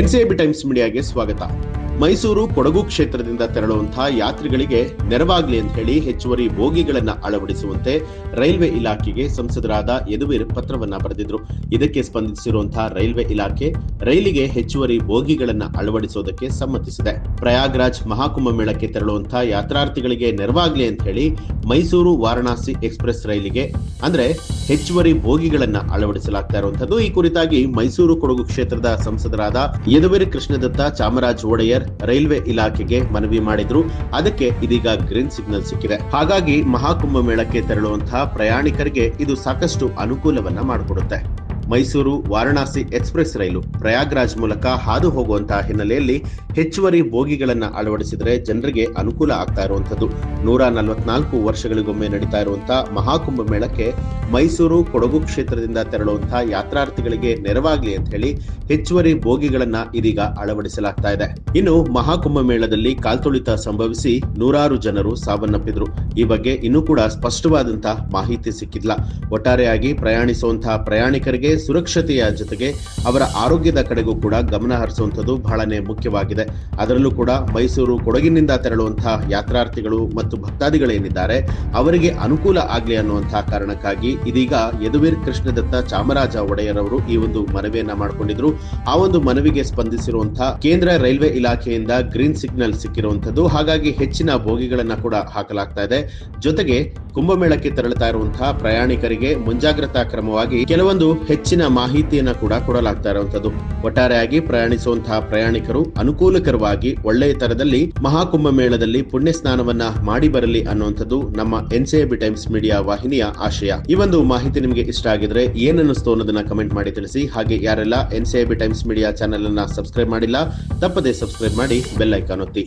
NCIB times ಮೀಡಿಯಾಗೆ ಸ್ವಾಗತ. ಮೈಸೂರು ಕೊಡಗು ಕ್ಷೇತ್ರದಿಂದ ತೆರಳುವಂತಹ ಯಾತ್ರಿಗಳಿಗೆ ನೆರವಾಗಲಿ ಅಂತ ಹೇಳಿ ಹೆಚ್ಚುವರಿ ಬೋಗಿಗಳನ್ನ ಅಳವಡಿಸುವಂತೆ ರೈಲ್ವೆ ಇಲಾಖೆಗೆ ಸಂಸದರಾದ ಯದುವೀರ್ ಪತ್ರವನ್ನ ಬರೆದಿದ್ರು. ಇದಕ್ಕೆ ಸ್ಪಂದಿಸಿರುವಂತಹ ರೈಲ್ವೆ ಇಲಾಖೆ ರೈಲಿಗೆ ಹೆಚ್ಚುವರಿ ಬೋಗಿಗಳನ್ನ ಅಳವಡಿಸೋದಕ್ಕೆ ಸಮ್ಮತಿಸಿದೆ. ಪ್ರಯಾಗ್ರಾಜ್ ಮಹಾಕುಂಭ ಮೇಳಕ್ಕೆ ತೆರಳುವಂತಹ ಯಾತ್ರಾರ್ಥಿಗಳಿಗೆ ನೆರವಾಗಲಿ ಅಂತ ಹೇಳಿ ಮೈಸೂರು ವಾರಣಾಸಿ ಎಕ್ಸ್ಪ್ರೆಸ್ ರೈಲಿಗೆ ಅಂದ್ರೆ ಹೆಚ್ಚುವರಿ ಬೋಗಿಗಳನ್ನ ಅಳವಡಿಸಲಾಗ್ತಾ ಇರುವಂತದ್ದು ಈ ಕುರಿತಾಗಿ ಮೈಸೂರು ಕೊಡಗು ಕ್ಷೇತ್ರದ ಸಂಸದರಾದ ಯದುವೀರ್ ಕೃಷ್ಣದತ್ತ ಚಾಮರಾಜ್ ಒಡೆಯರ್ ರೈಲ್ವೆ ಇಲಾಖೆಗೆ ಮನವಿ ಮಾಡಿದ್ರು. ಅದಕ್ಕೆ ಇದೀಗ ಗ್ರೀನ್ ಸಿಗ್ನಲ್ ಸಿಕ್ಕಿದೆ. ಹಾಗಾಗಿ ಮಹಾಕುಂಭ ಮೇಳಕ್ಕೆ ತೆರಳುವಂತಹ ಪ್ರಯಾಣಿಕರಿಗೆ ಇದು ಸಾಕಷ್ಟು ಅನುಕೂಲವನ್ನ ಮಾಡಿಕೊಡುತ್ತೆ. ಮೈಸೂರು ವಾರಣಾಸಿ ಎಕ್ಸ್ಪ್ರೆಸ್ ರೈಲು ಪ್ರಯಾಗ್ರಾಜ್ ಮೂಲಕ ಹಾದು ಹೋಗುವಂತಹ ಹಿನ್ನೆಲೆಯಲ್ಲಿ ಹೆಚ್ಚುವರಿ ಬೋಗಿಗಳನ್ನು ಅಳವಡಿಸಿದರೆ ಜನರಿಗೆ ಅನುಕೂಲ ಆಗ್ತಾ ಇರುವಂತದ್ದು ನೂರ ನಲವತ್ನಾಲ್ಕು ವರ್ಷಗಳಿಗೊಮ್ಮೆ ನಡೀತಾ ಇರುವಂತಹ ಮಹಾಕುಂಭ ಮೇಳಕ್ಕೆ ಮೈಸೂರು ಕೊಡಗು ಕ್ಷೇತ್ರದಿಂದ ತೆರಳುವಂತಹ ಯಾತ್ರಾರ್ಥಿಗಳಿಗೆ ನೆರವಾಗಲಿ ಅಂತ ಹೇಳಿ ಹೆಚ್ಚುವರಿ ಬೋಗಿಗಳನ್ನ ಇದೀಗ ಅಳವಡಿಸಲಾಗ್ತಾ ಇದೆ. ಇನ್ನು ಮಹಾಕುಂಭ ಮೇಳದಲ್ಲಿ ಕಾಲ್ತುಳಿತ ಸಂಭವಿಸಿ ನೂರಾರು ಜನರು ಸಾವನ್ನಪ್ಪಿದ್ರು. ಈ ಬಗ್ಗೆ ಇನ್ನೂ ಕೂಡ ಸ್ಪಷ್ಟವಾದಂತಹ ಮಾಹಿತಿ ಸಿಕ್ಕಿಲ್ಲ ಒಟ್ಟಾರೆಯಾಗಿ ಪ್ರಯಾಣಿಸುವಂತಹ ಪ್ರಯಾಣಿಕರಿಗೆ ಸುರಕ್ಷತೆಯ ಜೊತೆಗೆ ಅವರ ಆರೋಗ್ಯದ ಕಡೆಗೂ ಕೂಡ ಗಮನ ಹರಿಸುವಂಥದ್ದು ಬಹಳನೇ ಮುಖ್ಯವಾಗಿದೆ. ಅದರಲ್ಲೂ ಕೂಡ ಮೈಸೂರು ಕೊಡಗಿನಿಂದ ತೆರಳುವಂತಹ ಯಾತ್ರಾರ್ಥಿಗಳು ಮತ್ತು ಭಕ್ತಾದಿಗಳೇನಿದ್ದಾರೆ, ಅವರಿಗೆ ಅನುಕೂಲ ಆಗ್ಲಿ ಅನ್ನುವಂತಹ ಕಾರಣಕ್ಕಾಗಿ ಇದೀಗ ಯದುವೀರ್ ಕೃಷ್ಣದತ್ತ ಚಾಮರಾಜ ಒಡೆಯರ್ ಅವರು ಈ ಒಂದು ಮನವಿಯನ್ನ ಮಾಡಿಕೊಂಡಿದ್ರು. ಆ ಒಂದು ಮನವಿಗೆ ಸ್ಪಂದಿಸಿರುವಂತಹ ಕೇಂದ್ರ ರೈಲ್ವೆ ಇಲಾಖೆಯಿಂದ ಗ್ರೀನ್ ಸಿಗ್ನಲ್ ಸಿಕ್ಕಿರುವಂತದ್ದು ಹಾಗಾಗಿ ಹೆಚ್ಚಿನ ಬೋಗಿಗಳನ್ನ ಕೂಡ ಹಾಕಲಾಗ್ತಾ ಇದೆ. ಜೊತೆಗೆ ಕುಂಭಮೇಳಕ್ಕೆ ತೆರಳುತ್ತಾ ಇರುವಂತಹ ಪ್ರಯಾಣಿಕರಿಗೆ ಮುಂಜಾಗ್ರತಾ ಕ್ರಮವಾಗಿ ಕೆಲವೊಂದು ಹೆಚ್ಚಿನ ಮಾಹಿತಿಯನ್ನು ಕೂಡ ಕೊಡಲಾಗ್ತಾ ಇರುವಂತದ್ದು. ಒಟ್ಟಾರೆಯಾಗಿ ಪ್ರಯಾಣಿಸುವಂತಹ ಪ್ರಯಾಣಿಕರು ಅನುಕೂಲಕರವಾಗಿ ಒಳ್ಳೆಯ ತರದಲ್ಲಿ ಮಹಾಕುಂಭ ಮೇಳದಲ್ಲಿ ಪುಣ್ಯ ಸ್ನಾನವನ್ನ ಮಾಡಿ ಬರಲಿ ಅನ್ನುವಂಥದ್ದು ನಮ್ಮ ಎನ್ಸಿಎಬಿ ಟೈಮ್ಸ್ ಮೀಡಿಯಾ ವಾಹಿನಿಯ ಆಶಯ. ಈ ಒಂದು ಮಾಹಿತಿ ನಿಮಗೆ ಇಷ್ಟ ಆಗಿದ್ರೆ ಏನನ್ನಿಸ್ತು ಅನ್ನೋದನ್ನ ಕಮೆಂಟ್ ಮಾಡಿ ತಿಳಿಸಿ. ಹಾಗೆ ಯಾರೆಲ್ಲ ಎನ್ಸಿಐಬಿ ಟೈಮ್ಸ್ ಮೀಡಿಯಾ ಚಾನೆಲ್ ಅನ್ನ ಸಬ್ಸ್ಕ್ರೈಬ್ ಮಾಡಿಲ್ಲ, ತಪ್ಪದೆ ಸಬ್ಸ್ಕ್ರೈಬ್ ಮಾಡಿ ಬೆಲ್ ಐಕಾನ್ ಒತ್ತಿ.